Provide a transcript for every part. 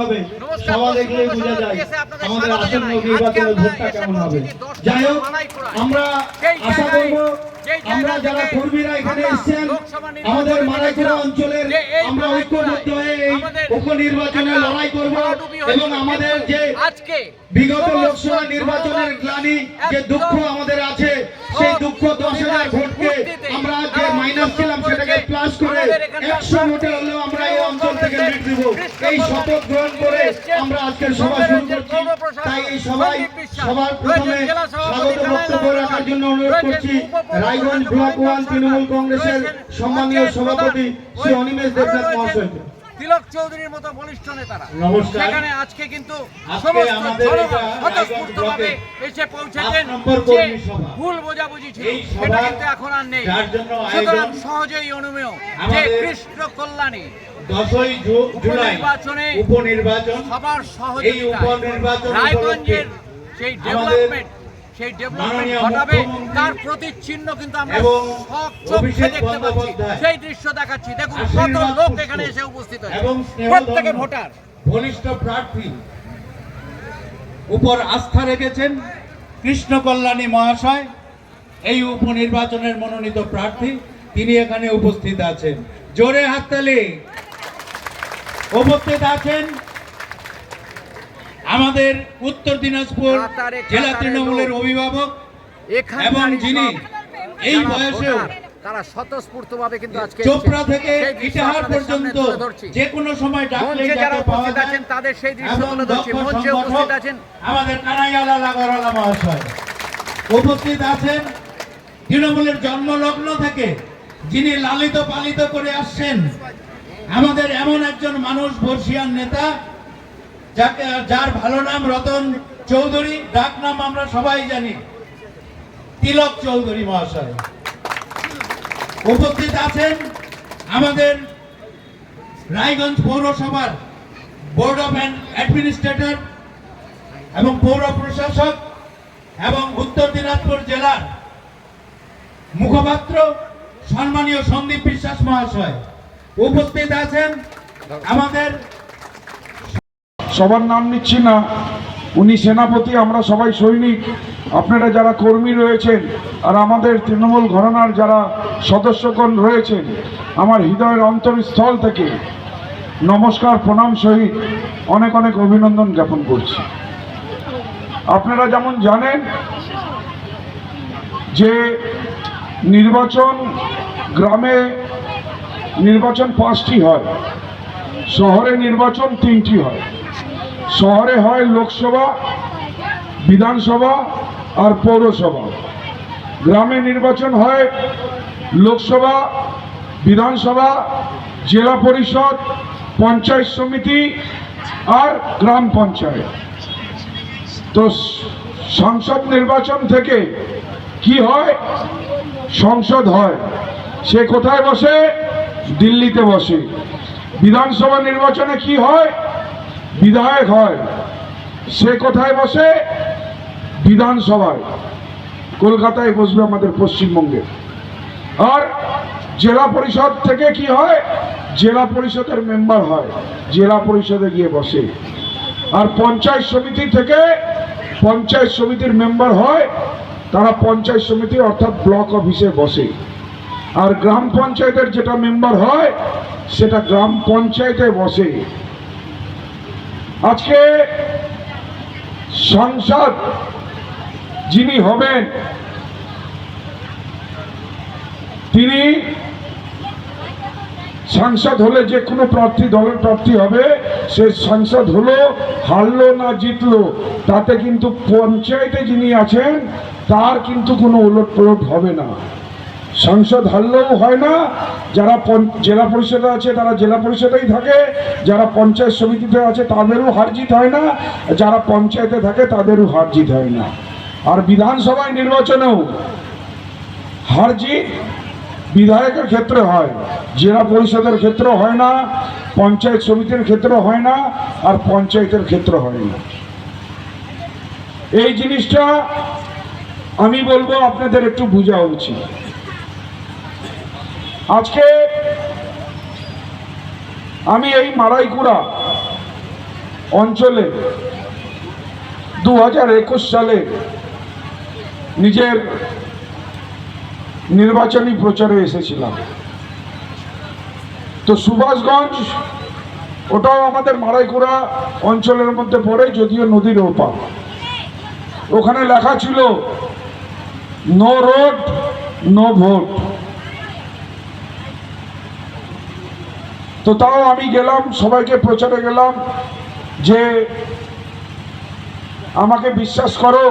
হবে। সবাই দেখলেই বোঝা যায় আমাদের আসন্ন নির্বাচনের ভোটটা কেমন হবে। যাই হোক আমরা আশা করব আমরা যারা কর্মীরা এখানে এসেছেন আমাদের মালাইপুরা অঞ্চলের আমরা ঐক্যবদ্ধ হয়ে এই উপনির্বাচনে লড়াই করব এবং আমাদের যে বিগত লোকসভা নির্বাচনের গ্লানি যে দুঃখ আমাদের আছে সেই দুঃখ দশ হাজার ভোটকে আমরা যে মাইনাস ছিলাম সেটাকে প্লাস করে একশো ভোটে হলেও আমরা এই অঞ্চল থেকে লিড দিব এই শপথ গ্রহণ করে আমরা আজকের সভা শুরু করছি। তাই এই সবাই সবার প্রথমে স্বাগত বক্তব্য রাখার জন্য অনুরোধ করছি। রায়গঞ্জ ব্লক ওয়ান তৃণমূল কংগ্রেসের সম্মানীয় সভাপতি শ্রী অনিমেষ দেবনাথ মহাশয়কে তিলক চৌধুরীর মতো বলিষ্ঠ নেতারা। সেখানে আজকে কিন্তু আজকে সমস্ত আমাদের জনগণ এটা স্বতঃস্ফূর্তভাবে রায়গঞ্জ এসে পৌঁছেছেন যে ভুল বোঝাবুঝি ছিল। সেটা কিন্তু এখন আর নেই। সুতরাং সহজেই অনুমেয় যে কৃষ্ণ কল্যাণী দশই জুলাই উপনির্বাচন সবার উপনির্বাচন রায়গঞ্জের সেই ডেভেলপমেন্ট সেই ডেভেলপমেন্ট ঘটাবে তার প্রতিচ্ছিন্ন কিন্তু আমরা চোখে দেখতে পাচ্ছি। সেই দৃশ্য দেখাচ্ছি। দেখুন কত লোক এখানে এসে উপস্থিত হয়েছে। প্রত্যেকে ভোটার। ঘনিষ্ঠ প্রার্থী। উপর আস্থা রেখেছেন কৃষ্ণ কল্যাণী মহাশয় এই উপনির্বাচনের মনোনীত প্রার্থী। তিনি এখানে উপস্থিত আছেন। জোরে হাততালি। উপস্থিত আছেন আমাদের উত্তর দিনাজপুর জেলা তৃণমূলের অভিভাবক এবং যিনি এই বয়সেও তারা স্বতঃস্ফূর্তভাবে কিন্তু আজকে চোপড়া থেকে ইটাহার পর্যন্ত যে কোনো সময় ডাকলে যারা উপস্থিত আছেন তাদের সেই দৃশ্য ধরছি। মঞ্চে উপস্থিত আছেন আমাদের কানাইয়ালা লাগরওয়ালা মহাশয়। উপস্থিত আছেন তৃণমূলের জন্মলগ্ন থেকে যিনি লালিত পালিত করে আসছেন। আমাদের এমন একজন মানুষ বর্ষিয়ান নেতা যাকে যার ভালো নাম রতন চৌধুরী, ডাক নাম আমরা সবাই জানি। তিলক চৌধুরী মহাশয়। উপস্থিত আছেন আমাদের রায়গঞ্জ পৌরসভার বোর্ড অফ অ্যাডমিনিস্ট্রেটর এবং পৌর প্রশাসক এবং উত্তর দিনাজপুর জেলার মুখপাত্র সম্মানীয় সন্দীপ বিশ্বাস মহাশয়। উপস্থিত আছেন আমাদের সবার নাম নিচ্ছি না। উনি সেনাপতি, আমরা সবাই সৈনিক। আপনারা যারা কর্মী রয়েছেন আর আমাদের তৃণমূল ঘরানার যারা সদস্যগণ রয়েছেন, আমার হৃদয়ের অন্তরস্থল থেকে নমস্কার, প্রণাম সহিত অনেক অনেক অভিনন্দন জ্ঞাপন করছি। আপনারা যেমন জানেন যে নির্বাচন গ্রামে নির্বাচন পাঁচটি হয়, শহরে নির্বাচন তিনটি হয়। শহরে হয় লোকসভা, বিধানসভা আর পৌরসভা। গ্রামে নির্বাচন হয় লোকসভা, বিধানসভা, জেলা পরিষদ, পঞ্চায়েত সমিতি আর গ্রাম পঞ্চায়েত। তো সংসদ নির্বাচন থেকে কি হয়? সংসদ হয়। সে কোথায় বসে? দিল্লিতে বসে। বিধানসভা নির্বাচনে কি হয়? বিধায়ক হয়, সে কোথায় বসে বিধানসভায়। কলকাতায় বসবে আমাদের পশ্চিমবঙ্গে। আর জেলা পরিষদ থেকে কি হয়? জেলা পরিষদের মেম্বার হয়, জেলা পরিষদে গিয়ে বসে। আর পঞ্চায়েত সমিতি থেকে পঞ্চায়েত সমিতির মেম্বার হয়, তারা পঞ্চায়েত সমিতি অর্থাৎ ব্লক অফিসে বসে। আর গ্রাম পঞ্চায়েতের যেটা মেম্বার হয়, সেটা গ্রাম পঞ্চায়েতে বসে। আজকে সংসদ যিনি হবেন, তিনি সাংসদ হলে যে কোনো প্রার্থী, দলের প্রার্থী হবে, সে সাংসদ হলো, হারলো না জিতলো, তাতে কিন্তু পঞ্চায়েতে যিনি আছেন, তার কিন্তু কোনো পালট হবে না। সংসদ হারলেও হয় না। যারা জেলা পরিষদে আছে, তারা জেলা পরিষদেই থাকে। যারা পঞ্চায়েত সমিতিতে আছে, তাদেরও হার জিত হয় না। যারা পঞ্চায়েতে থাকে, তাদেরও হার জিত হয় না। আর বিধানসভায় নির্বাচনেও হার জিত বিধায়কের ক্ষেত্রে হয়, জেলা পরিষদের ক্ষেত্রে হয় না, পঞ্চায়েত সমিতির ক্ষেত্রে হয় না, আর পঞ্চায়েতের ক্ষেত্রে হয় না। এই জিনিসটা আমি বলব, আপনাদের একটু বোঝা উচিত। আজকে আমি এই মারাইকুড়া অঞ্চলে দু হাজার একুশ সালে নিজের নির্বাচনী প্রচারে এসেছিলাম। তো সুভাষগঞ্জ, ওটাও আমাদের মারাইকুড়া অঞ্চলের মধ্যে পড়ে, যদিও নদীর ওপার। ওখানে লেখা ছিল, নো রোড, নো ভোট। তো তাও আমি গেলাম, সবাইকে প্রচারে গেলাম যে আমাকে বিশ্বাস করো,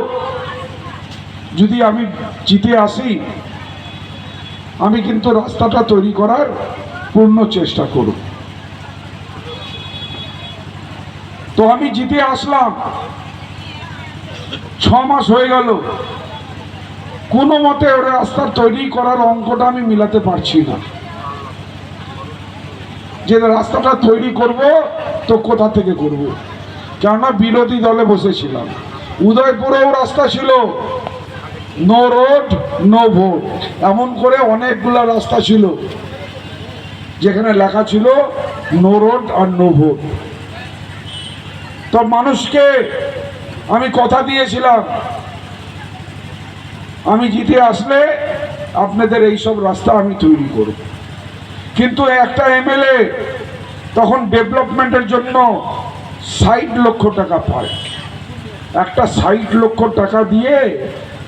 যদি আমি জিতে আসি, আমি কিন্তু রাস্তাটা তৈরি করার পূর্ণ চেষ্টা করব। তো আমি জিতে আসলাম। ছ মাস হয়ে গেল। কোনো মতে ওরা রাস্তা তৈরি করার অঙ্কটা আমি মিলাতে পারছি না। যে রাস্তাটা তৈরি করব, তো কোথা থেকে করব? কেননা বিরোধী দলে বসেছিলাম। উদয়পুরেও রাস্তা ছিল। No road, no vote. এমন করে অনেকগুলো রাস্তা ছিল। যেখানে লেখা ছিল, নো রোড আর নো ভোট। তো মানুষকে আমি কথা দিয়েছিলাম, আমি জিতে আসলে আপনাদের এইসব রাস্তা আমি তৈরি করব। কিন্তু একটা এমএলএ তখন ডেভেলপমেন্টের জন্য ষাট লক্ষ টাকা পায়। একটা ষাট লক্ষ টাকা দিয়ে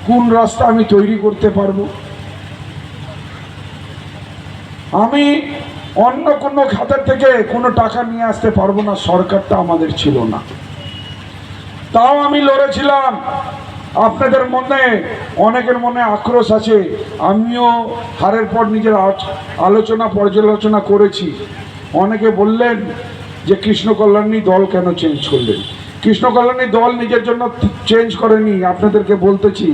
কোন রাস্তা আমি তৈরি করতে পারব? আমি অন্য কোনো খাতের থেকে কোনো টাকা নিয়ে আসতে পারব না, সরকারটা আমাদের ছিল না। তাও আমি লড়েছিলাম। আপনাদের মনে, অনেকের মনে আক্রোশ আছে। আমিও হারের পর নিজের আলোচনা, পর্যালোচনা করেছি। অনেকে বললেন যে কৃষ্ণ কল্যাণী দল কেন চেঞ্জ করলেন? কৃষ্ণ কল্যাণী দল নিজের জন্য চেঞ্জ করেনি, আপনাদেরকে বলতেছি।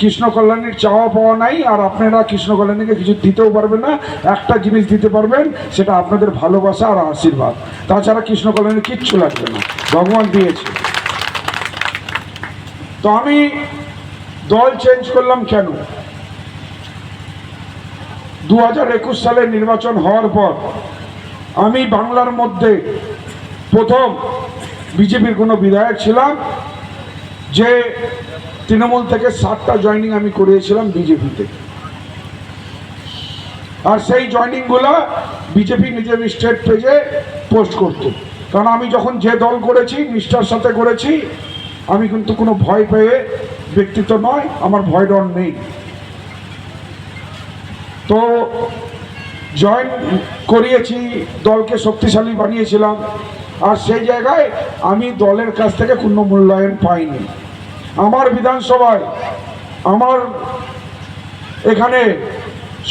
কৃষ্ণ কল্যাণীর চাওয়া পাওয়া নাই, আর আপনারা কৃষ্ণ কল্যাণীকে কিছু দিতেও পারবেন না, একটা জিনিস দিতে পারবেন, সেটা আপনাদের ভালোবাসা আর আশীর্বাদ। তাছাড়া কৃষ্ণ কল্যাণী কিচ্ছু লাগবে না, ভগবান দিয়েছে। তো আমি দল চেঞ্জ করলাম কেন? দু হাজার একুশ সালে নির্বাচন হওয়ার পর আমি বাংলার মধ্যে প্রথম বিজেপির কোনো বিধায়ক ছিলাম, যে তৃণমূল থেকে সাতটা জয়নিং আমি করিয়েছিলাম বিজেপিতে আর সেই জয়নিংগুলো বিজেপি নিজের স্টেট পেজে পোস্ট করতো। কারণ আমি যখন যে দল করেছি, নিষ্ঠার সাথে করেছি আমি কিন্তু কোনো ভয় পেয়ে ব্যক্তিত্ব নয়, আমার ভয় ডর নেই। তো জয়েন করিয়েছি, দলকে শক্তিশালী বানিয়েছিলাম, আর সেই জায়গায় আমি দলের কাছ থেকে কোনো মূল্যায়ন পাইনি। আমার বিধানসভায় আমার এখানে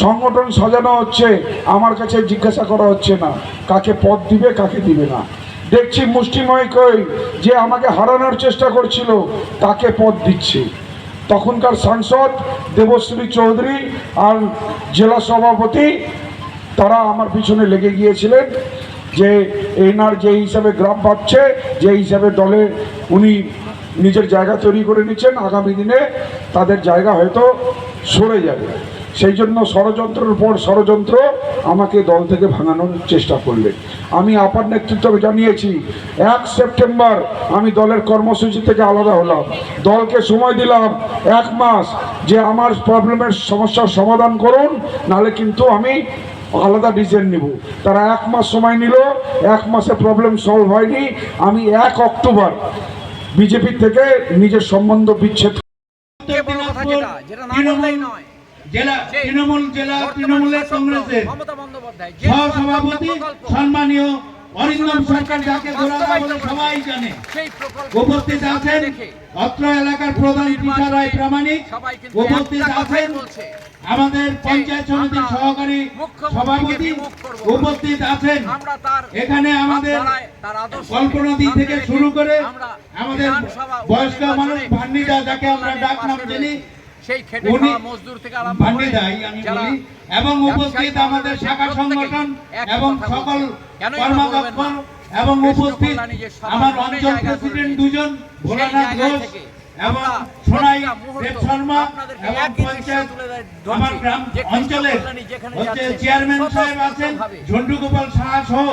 সংগঠন সাজানো হচ্ছে, আমার কাছে জিজ্ঞাসা করা হচ্ছে না, কাকে পদ দিবে, কাকে দিবে না। দেখছি মুষ্টিময় কই যে আমাকে হারানোর চেষ্টা করছিল, তাকে পদ দিচ্ছে। তখনকার সাংসদ দেবশ্রী চৌধুরী আর জেলা সভাপতি, তারা আমার পিছনে লেগে গিয়েছিলেন যে এনার যে হিসাবে গ্রাম পাচ্ছে যে হিসাবে দলে উনি নিজের জায়গা তৈরি করে নিচ্ছেন, আগামী দিনে তাদের জায়গা হয়তো সরে যাবে। সেই জন্য ষড়যন্ত্রের পর ষড়যন্ত্র আমাকে দল থেকে ভাঙানোর চেষ্টা করলেন। আমি আপার নেতৃত্ব জানিয়েছি, এক সেপ্টেম্বর আমি দলের কর্মসূচি থেকে আলাদা হলাম। দলকে সময় দিলাম এক মাস যে আমার প্রবলেমের সমস্যার সমাধান করুন নালে কিন্তু আমি আলাদা ডিসিশন নিব। তারা এক মাস সময় নিল, এক মাসে প্রবলেম সলভ হয়নি। আমি এক অক্টোবর বিজেপি থেকে নিজের সম্বন্ধ বিচ্ছেদ নয়। জেলা তৃণমূল জেলা তৃণমূলের কংগ্রেসের সহসভাপতি সম্মানীয় অরিন্দম সরকার যাকে বলে সবাই জানে। উপস্থিত আছেন অত্র এলাকার প্রধান রায় প্রামাণিক। উপস্থিত আছেন আমাদের পঞ্চায়েত সমিতির সহকারী সভাপতি। উপস্থিত আছেন। এখানে আমাদের কল্পনাদি থেকে শুরু করে আমাদের বয়স্ক মানুষ ভান্ডিদা যাকে আমরা ডাক নাম রয়েছি। সেই খেটে খাওয়া মজদুর থেকে আরম্ভ করে আমি যারা এবং উপস্থিত আমাদের শাখা সংগঠন এবং সকল না? এবং উপস্থিত আমার অঞ্চল প্রেসিডেন্ট দুজন ভোলানাথ ঘোষ এবং সোনাই দেব শর্মা এবং পঞ্চায়েত আমার গ্রাম অঞ্চলের হচ্ছে চেয়ারম্যান সাহেব আছেন ঝন্টু গোপাল সাহা সহ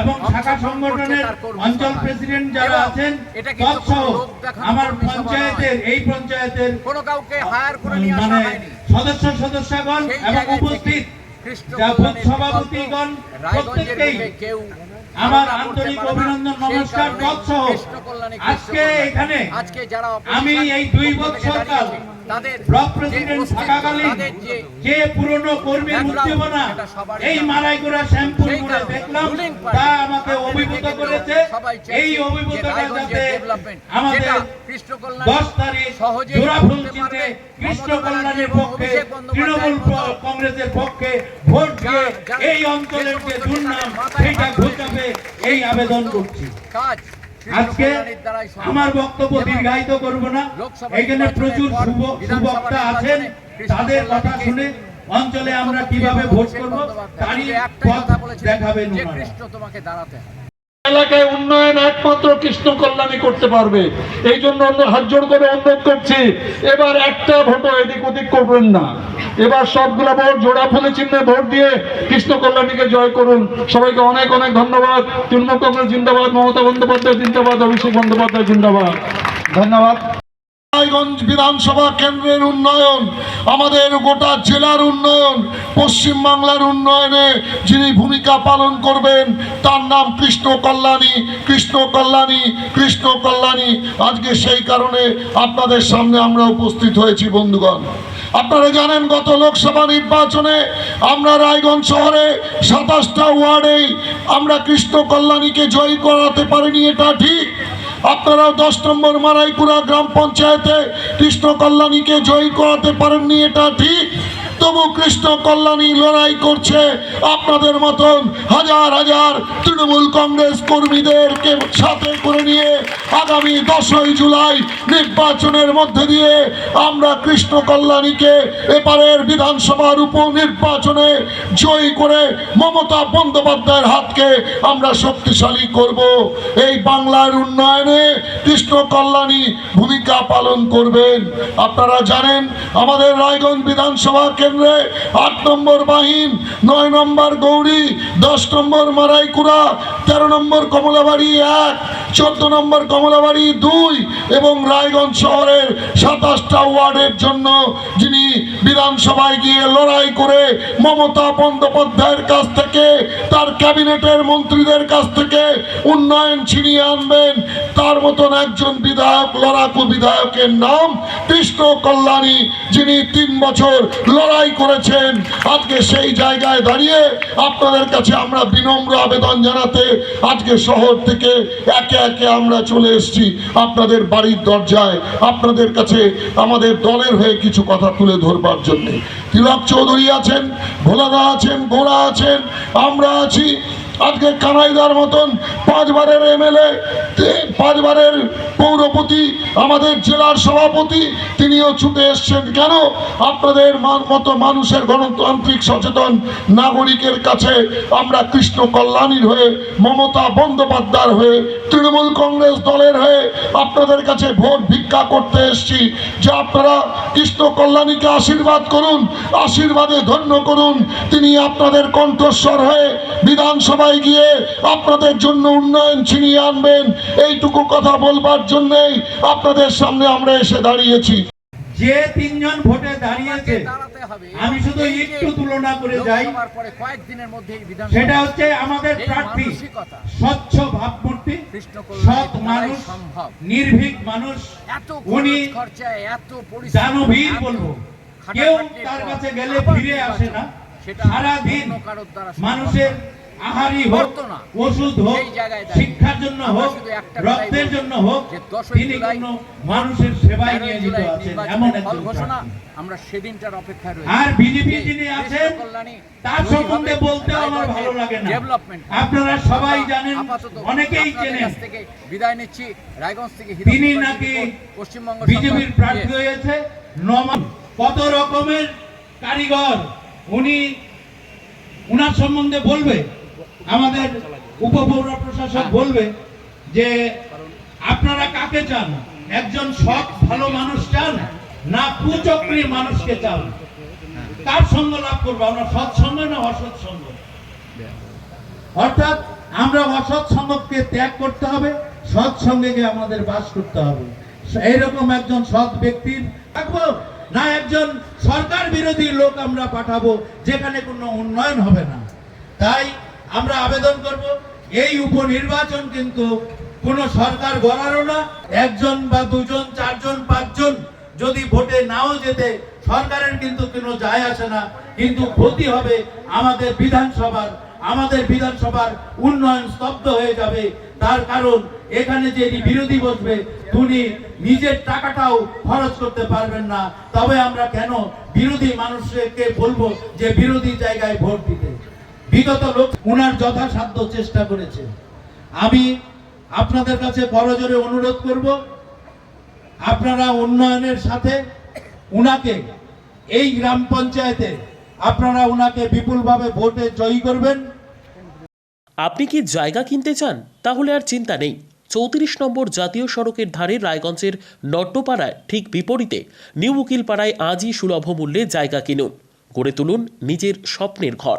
এবং শাখা সংগঠনের অঞ্চল প্রেসিডেন্ট যারা আছেন তৎসহ আমার পঞ্চায়েতের এই পঞ্চায়েতের মানে সদস্য সদস্যগণ এবং উপস্থিত সভাপতিগণ প্রত্যেককেই আমার আন্তরিক অভিনন্দন নমস্কার তৎসহ আজকে। এখানে আজকে যারা আমি এই দুই পক্ষ ব্লক প্রেসিডেন্ট থাকাকালীন যে পুরনো কর্মীর উদ্দীপনা এই মারাইগুড়া শ্যামপুর সেই দেখলাম তা আমাকে অভিভূত করেছে এই অভিভূতটা যাতে আমাদের দশ তারিখ সহজেই জোড়াফুল করতে চিহ্নে পারবে। কৃষ্ণ কল্যাণের পক্ষে তৃণমূল কংগ্রেসের পক্ষে ভোট দিয়ে এই অঞ্চলের যে দুর্নাম সেটা হাত এই আবেদন করছি আজকে। আমার বক্তব্য দীর্ঘায়িত করব না। এখানে প্রচুর পর সুবক্তা আছেন। তাদের কথা শুনে অঞ্চলে আমরা কীভাবে ভোট করব তারই পথ কথা দেখাবেন এলাকায় উন্নয়ন একমাত্র কৃষ্ণ কল্যাণী করতে পারবে। এই জন্য আমরা হাত জোর করে অনুরোধ করছি এবার একটা ভোটও এদিক ওদিক করবেন না। এবার সবগুলো ভোট, জোড়া ফুলে চিহ্নে ভোট দিয়ে কৃষ্ণ কল্যাণীকে জয় করুন। সবাইকে অনেক অনেক ধন্যবাদ। তৃণমূল কংগ্রেস জিন্দাবাদ, মমতা বন্দ্যোপাধ্যায় জিন্দাবাদ, অভিষেক বন্দ্যোপাধ্যায় জিন্দাবাদ। ধন্যবাদ। বিধানসভা কেন্দ্রের উন্নয়ন, আমাদের গোটা জেলার উন্নয়ন, পশ্চিম বাংলার উন্নয়নে যিনি ভূমিকা পালন করবেন, তার নাম কৃষ্ণ কল্যাণী কৃষ্ণ কল্যাণী কৃষ্ণ কল্যাণী। আজকে সেই কারণে আপনাদের সামনে আমরা উপস্থিত হয়েছি, বন্ধুগণ। আপনারা জানেন, গত লোকসভা নির্বাচনে আমরা রায়গঞ্জ শহরে সাতাশটা ওয়ার্ডেই আমরা কৃষ্ণ কল্যাণীকে জয়ী করাতে পারিনি, এটা ঠিক। আপনারাও দশ নম্বর মারাইপুরা গ্রাম পঞ্চায়েতে কৃষ্ণ কল্যাণীকে জয়ী করাতে পারেননি, এটা ঠিক। তবু কৃষ্ণ কল্যাণী লড়াই করছে আপনাদের মতন হাজার হাজার তৃণমূল কংগ্রেস কর্মীদেরকে সাথে করে নিয়ে আগামী দশই জুলাই নির্বাচনের মধ্যে দিয়ে আমরা কৃষ্ণ কল্যাণীকে এপারের বিধানসভার উপনির্বাচনে জয়ী করে মমতা বন্দ্যোপাধ্যায়ের হাতকে আমরা শক্তিশালী করব। এই বাংলার উন্নয়নে কৃষ্ণ কল্যাণী ভূমিকা পালন করবেন। আপনারা জানেন, আমাদের রায়গঞ্জ বিধানসভা কেন্দ্রে আট নম্বর বাহিন, নয় নম্বর গৌরী, দশ নম্বর মারাইকুড়া, তেরো নম্বর কমলাবাড়ি এক, চোদ্দ নম্বর কমলাবাড়ি দুই এবং রায়গঞ্জ শহরের সাতাশটা ওয়ার্ডের জন্য যিনি বিধানসভায় গিয়ে লড়াই করে মমতা বন্দ্যোপাধ্যায়ের কাছ থেকে, তার ক্যাবিনেটের মন্ত্রীদের কাছ থেকে উন্নয়ন ছিনিয়ে আনবেন। তার মতন একজন বিধায়ক, লড়াকু বিধায়কের নাম কৃষ্ণ কল্যাণী, যিনি তিন বছর লড়াই করেছেন। আজকে সেই জায়গায় দাঁড়িয়ে আপনাদের কাছে আমরা বিনম্র আবেদন জানাতে আজকে শহর থেকে একে একে আমরা চলে এসেছি আপনাদের বাড়ির দরজায়। আপনাদের কাছে আমাদের দলের হয়ে কিছু কথা তুলে ধরবার জন্য তিলক চৌধুরী আছেন ভোলাদা আছেন গোড়া আছেন আমরা আছি। আজকে কানাইদার মতন পাঁচবারের এমএলএ পাঁচবারের পৌরপতি, আমাদের জেলার সভাপতি, তিনিও ছুটে এসছেন। কেন? আপনাদের মতো মানুষের গণতান্ত্রিক সচেতন নাগরিকের কাছে আমরা কৃষ্ণ কল্যাণীর হয়ে, মমতা বন্দ্যোপাধ্যায়ের হয়ে, তৃণমূল কংগ্রেস দলের হয়ে আপনাদের কাছে ভোট ভিক্ষা করতে এসছি। যে আপনারা কৃষ্ণ কল্যাণীকে আশীর্বাদ করুন, আশীর্বাদে ধন্য করুন। তিনি আপনাদের কণ্ঠস্বর হয়ে বিধানসভায় গিয়ে আপনাদের জন্য উন্নয়ন ছিনিয়ে আনবেন। এইটুকু কথা বলবার জন্যেই আপনাদের সামনে আমরা এসে দাঁড়িয়েছি। যে তিনজন ভোটে দাঁড়িয়েছে, আমি শুধু একটু তুলনা করে যাই। সেটা হচ্ছে আমাদের প্রার্থী, স্বচ্ছ ভাবমূর্তি, সৎ মানুষ, নির্ভীক মানুষ। উনি দানবীর বলব। কেউ তার কাছে গেলে ফিরে আসে না। সারাদিন মানুষের না। হোক ওষুধ হোক সেই জায়গায় দাঁড়িয়ে। শিক্ষার জন্য আমরা হোক রক্তের জন্য হোক তিনি কোনো মানুষের সেবায় 13ই নিয়োজিত আছেন এমন একজন ঘোষণা আমরা সেদিনটার অপেক্ষায় রয়েছি। আর বিজেপি যিনি আছেন তার সম্বন্ধে হবে, আমার ভালো লাগে না। ডেভেলপমেন্ট আপনারা সবাই জানেন অনেকেই আপনাদের চেনেন। থেকে বিদায় নিচ্ছি। রায়গঞ্জ থেকে তিনি নাকি পশ্চিমবঙ্গ বিজেপির প্রার্থী হয়েছে। কত রকমের কারিগর উনি উনার সম্বন্ধে বলবে? আমাদের উপপৌর প্রশাসক বলবে যে আপনারা কাকে চান? একজন সৎ, ভালো মানুষ চান না কুচক্রী মানুষকে চান? তার সঙ্গ লাভ করব? আমরা সৎ সঙ্গ না অসৎ সঙ্গ? অর্থাৎ আমরা অসৎ সঙ্গকে ত্যাগ করতে হবে, সৎ সঙ্গে আমাদের বাস করতে হবে। এইরকম একজন সৎ ব্যক্তির থাকব না একজন সরকার বিরোধী লোক আমরা পাঠাবো, যেখানে কোনো উন্নয়ন হবে না। তাই আমরা আবেদন করব। এই উপনির্বাচন কিন্তু কোন সরকার গড়ারও না। একজন বা দুজন, চারজন, পাঁচজন যদি ভোটে নাও যেতে সরকারের কিন্তু কোনো যায় আসে না। কিন্তু ক্ষতি হবে আমাদের বিধানসভার। আমাদের বিধানসভার উন্নয়ন স্তব্ধ হয়ে যাবে। তার কারণ এখানে যে বিরোধী বসবে তিনি নিজের টাকাটাও খরচ করতে পারবেন না। তবে আমরা কেন বিরোধী মানুষকে বলব যে বিরোধী জায়গায় ভোট দিতে? বিগত লোক উনার যথাসাধ্য চেষ্টা করেছে। আমি আপনাদের কাছে করজোরে অনুরোধ করব, আপনারা উন্নয়নের সাথে উনাকে, এই গ্রাম পঞ্চায়েতে আপনারা উনাকে বিপুলভাবে ভোটে জয়ী করবেন। আপনি কি জায়গা কিনতে চান? তাহলে আর চিন্তা নেই। চৌত্রিশ নম্বর জাতীয় সড়কের ধারে রায়গঞ্জের নট্টপাড়ায় ঠিক বিপরীতে নিউ উকিলপাড়ায় আজই সুলভ মূল্যে জায়গা কিনুন। গড়ে তুলুন নিজের স্বপ্নের ঘর।